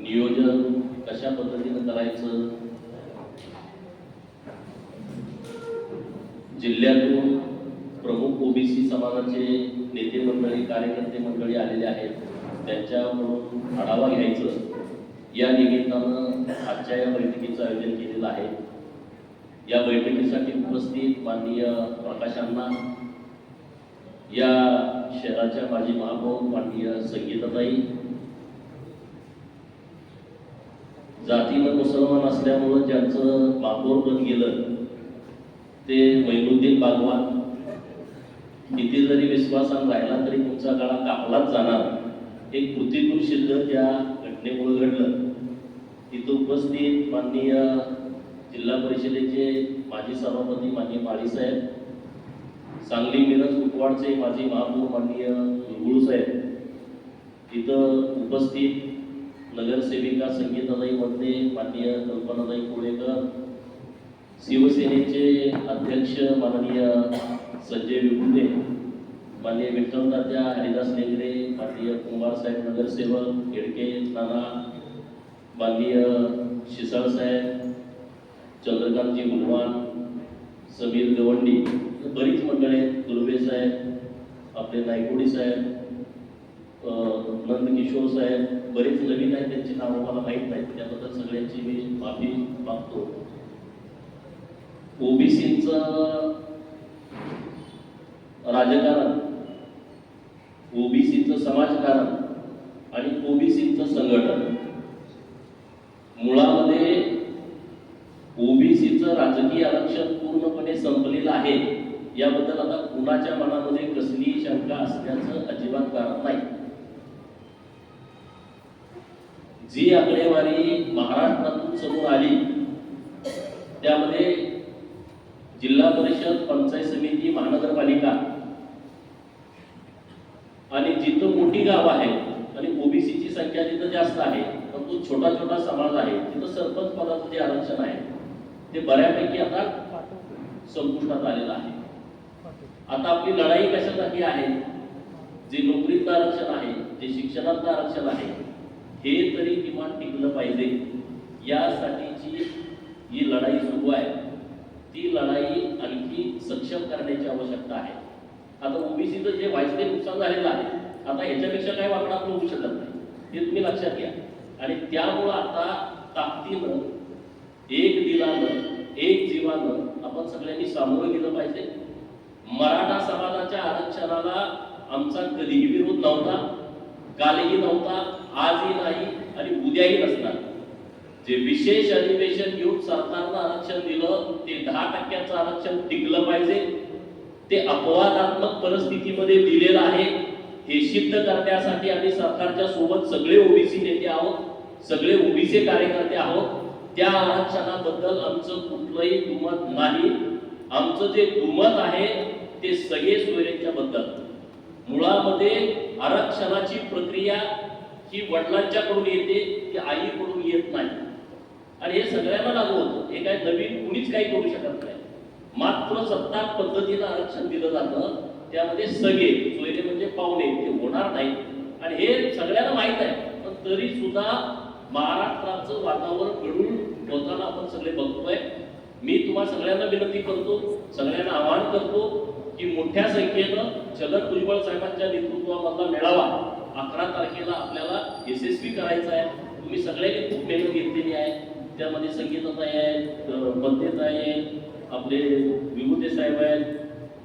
नियोजन कशा पद्धतीनं करायचं? जिल्ह्यातून प्रमुख ओबीसी समाजाचे नेते मंडळी कार्यकर्ते मंडळी आलेले आहेत. त्यांच्याकडून आढावा घ्यायचं. या निमित्तानं आजच्या या बैठकीचं आयोजन केलेलं आहे. या बैठकीसाठी उपस्थित माननीय प्रकाशांना या शहराच्या माजी महापौर माननीय संगीताताई जातीनं मुसलमान असल्यामुळं ज्यांचं महापौर गेलं ते मैनुद्दीन बागवान. किती जरी विश्वासान राहिला तरी तुमचा गळा कापलाच जाणार. एक कृतीतून सिद्ध त्या घटनेमुळे घडलं. तिथं उपस्थित माननीय जिल्हा परिषदेचे माजी सभापती माननीय माळीसाहेब सांगली मिरज कुपवाडचे माजी महापौर माननीय गुळगुळ साहेब. तिथं उपस्थित नगरसेविका संगीताताई वंदे माननीय कल्पनाताई कोळेकर शिवसेनेचे अध्यक्ष माननीय संजय विभुते माननीय विठ्ठलदात्या हरिदास लेंगरे माननीय कुमार साहेब नगरसेवक येडके नाना माननीय शिसाळसाहेब चंद्रकांतजी गुणवान समीर गवंडी बरीच मंडळी आहेत दुर्वे साहेब आपले नायकोडी साहेब नंदकिशोर साहेब बरेच नवीन आहेत त्यांची नावं मला माहीत नाहीत त्याबद्दल सगळ्यांची मी माफी मागतो. ओबीसीचं राजकारण ओबीसीचं समाजकारण आणि ओबीसीचं संघटन. मुळामध्ये ओबीसीचं राजकीय आरक्षण पूर्णपणे संपलेलं आहे याबद्दल आता कुणाच्या मनामध्ये कसलीही शंका असण्याचं अजिबात कारण नाही. जी आकडेवारी महाराष्ट्रातून समोर आली त्यामध्ये जिल्हा परिषद पंचायत समिती महानगरपालिका आणि जिथं मोठी गाव आहे आणि ओबीसीची संख्या तिथं जास्त आहे परंतु छोटा छोटा समाज आहे तिथं सरपंच पदाचं जे आरक्षण आहे ते बऱ्यापैकी आता संपुष्टात आलेलं आहे. आता आपली लढाई कशासाठी आहे? जे नोकरीतलं आरक्षण आहे जे शिक्षणातलं आरक्षण आहे हे तरी किमान टिकलं पाहिजे. यासाठीची ही लढाई सुरू आहे ती लढाई आणखी सक्षम करण्याची आवश्यकता आहे. आता ओबीसीचं जे व्हायचं ते नुकसान झालेलं आहे आता ह्याच्यापेक्षा काय वाकडा आपण होऊ शकत नाही. हे तुम्ही लक्षात घ्या. आणि त्यामुळं आता ताकदीनं एक दिलानं एक जीवानं आपण सगळ्यांनी सामोरं गेलं पाहिजे. मराठा समाजाच्या आरक्षणाला आमचा कधीही विरोध नव्हता कालही नव्हता आजही नाही आणि उद्याही नसणार. जे विशेष अधिवेशन घेऊन सरकारनं आरक्षण दिलं ते दहा टक्क्याचं आरक्षण टिकलं पाहिजे. ते अपवादात्मक परिस्थितीमध्ये दिलेलं आहे. हे सिद्ध करण्यासाठी आम्ही सरकारच्या सोबत सगळे ओबीसी नेते आहोत सगळे ओबीसी कार्यकर्ते आहोत. त्या आरक्षणाबद्दल आमचं कुठलंही दुमत नाही. आमचं जे दुमत आहे ते सगळे सोयरेंच्या बद्दल मुळामध्ये आरक्षणाची प्रक्रिया ही वडिलांच्याकडून येते की आईकडून येत नाही. आणि हे सगळ्यांना लागू होतं. हे काय नवीन कुणीच काही करू शकत नाही. मात्र सत्ता पद्धतीनं आरक्षण दिलं जातं. त्यामध्ये सगळे सोयरे म्हणजे पाहुणे ते होणार नाही आणि हे सगळ्यांना माहीत आहे. पण तरी सुद्धा महाराष्ट्राचं वातावरण घडून होताना आपण सगळे बघतोय. मी तुम्हा सगळ्यांना विनंती करतो सगळ्यांना आवाहन करतो की मोठ्या संख्येनं छगन भुजबळ साहेबांच्या नेतृत्वामधला मेळावा अकरा तारखेला आपल्याला यशस्वी करायचा आहे. तुम्ही सगळ्यांनी खूप मेहनत घेतलेली आहे. त्यामध्ये संगीताताई आहेत बंदेताई आहेत आपले विभूते साहेब आहेत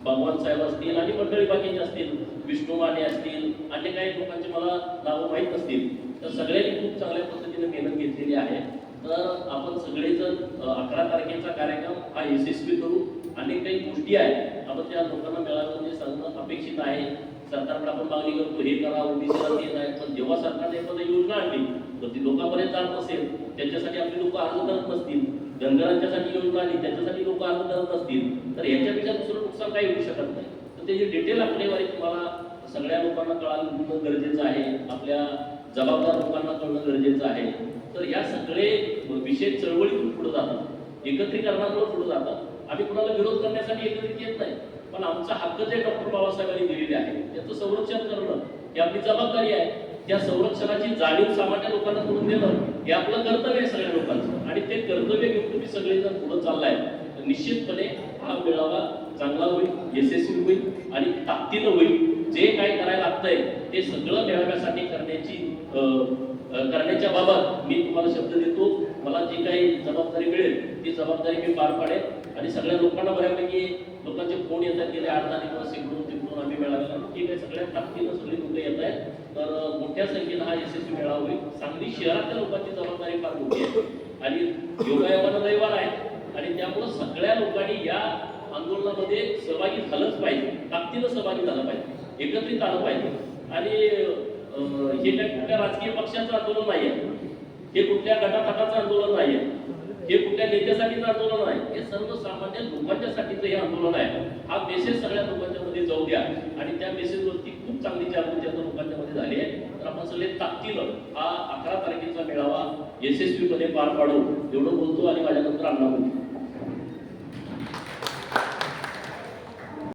भगवान साहेब असतील आणि मंडळी बाकीचे असतील विष्णू माने असतील अन्य काही लोकांचे मला नावं माहीत नसतील. तर सगळ्यांनी खूप चांगल्या पद्धतीने मेहनत घेतलेली आहे. तर आपण सगळेजण अकरा तारखेचा कार्यक्रम हा यशस्वी करू. अनेक काही गोष्टी आहेत. आपण त्या लोकांना मेळाव्यामध्ये सांगणं अपेक्षित आहे. सरकारकडे आपण मागणी करतो हे करा ओबीसी ते नाही. पण जेव्हा सरकारने एखादी योजना आणली तर ती लोकांपर्यंत जात नसेल. त्यांच्यासाठी आपली लोक अर्ज करत नसतील. धनगरांच्यासाठी योजना आली त्यांच्यासाठी लोक अर्ज करत नसतील. तर याच्यापेक्षा दुसरं नुकसान काही होऊ शकत नाही. तर त्याची डिटेल आकडेवारी तुम्हाला सगळ्या लोकांना कळालं गरजेचं आहे. आपल्या जबाबदार लोकांना कळणं गरजेचं आहे. तर या सगळे विषय चळवळीतून पुढे जातात. एकत्रीकरणामुळे पुढे जातात. आम्ही कुणाला विरोध करण्यासाठी एकत्रित येत नाही. पण आमचा हक्क जे डॉक्टर बाबासाहेबांनी दिलेले आहे त्याचं संरक्षण करणं ही आपली जबाबदारी आहे. त्या संरक्षणाची जाणीव सामान्य लोकांना करून देणं हे आपलं कर्तव्य आहे सगळ्या लोकांचं. आणि ते कर्तव्य घेऊन तुम्ही सगळेजण पुढे चाललाय तर निश्चितपणे हा मेळावा चांगला होईल यशस्वी होईल आणि ताकदीनं होईल. जे काय करायला लागतंय ते सगळं मेळाव्यासाठी करण्याची करण्याच्या बाबत मी तुम्हाला शब्द देतो. काही जबाबदारी मिळेल ती जबाबदारी मी पार पाडेल. आणि सगळ्या लोकांना बऱ्यापैकी लोकांचे फोन येतात गेले आठ दहा दिवस इकडून तिकडून आम्ही मेळाव्याला ठीक आहे सगळ्या ताकदीनं सगळी लोक येत आहेत. तर मोठ्या संख्येनं हा यशस्वी मेळावा होईल. सांगली शहरातल्या लोकांची जबाबदारी फार मोठी आहे. आणि योगायोगानं रविवार आहे. आणि त्यामुळं सगळ्या लोकांनी या आंदोलनामध्ये सहभागी झालंच पाहिजे. ताकदीनं सहभागी झालं पाहिजे. एकत्रित आलं पाहिजे. आणि हे काही कुठल्या राजकीय पक्षाचं आंदोलन नाही आहे हे कुठल्या गटातटाचं आंदोलन नाही आहे हे कुठल्या नेत्यासाठीचं आंदोलन आहे हे सर्वसामान्य लोकांच्यासाठीचं हे आंदोलन आहे. हा मेसेज सगळ्या लोकांच्या मध्ये जाऊ द्या. आणि त्या मेसेजवरती खूप चांगली जागृती आता लोकांच्या मध्ये झाली आहे. तर आपण सगळे ताकदीनं हा अकरा तारखेचा मेळावा यशस्वीपणे पार पाडू. एवढं बोलतो आणि माझ्यानंतर अण्णा बोलतो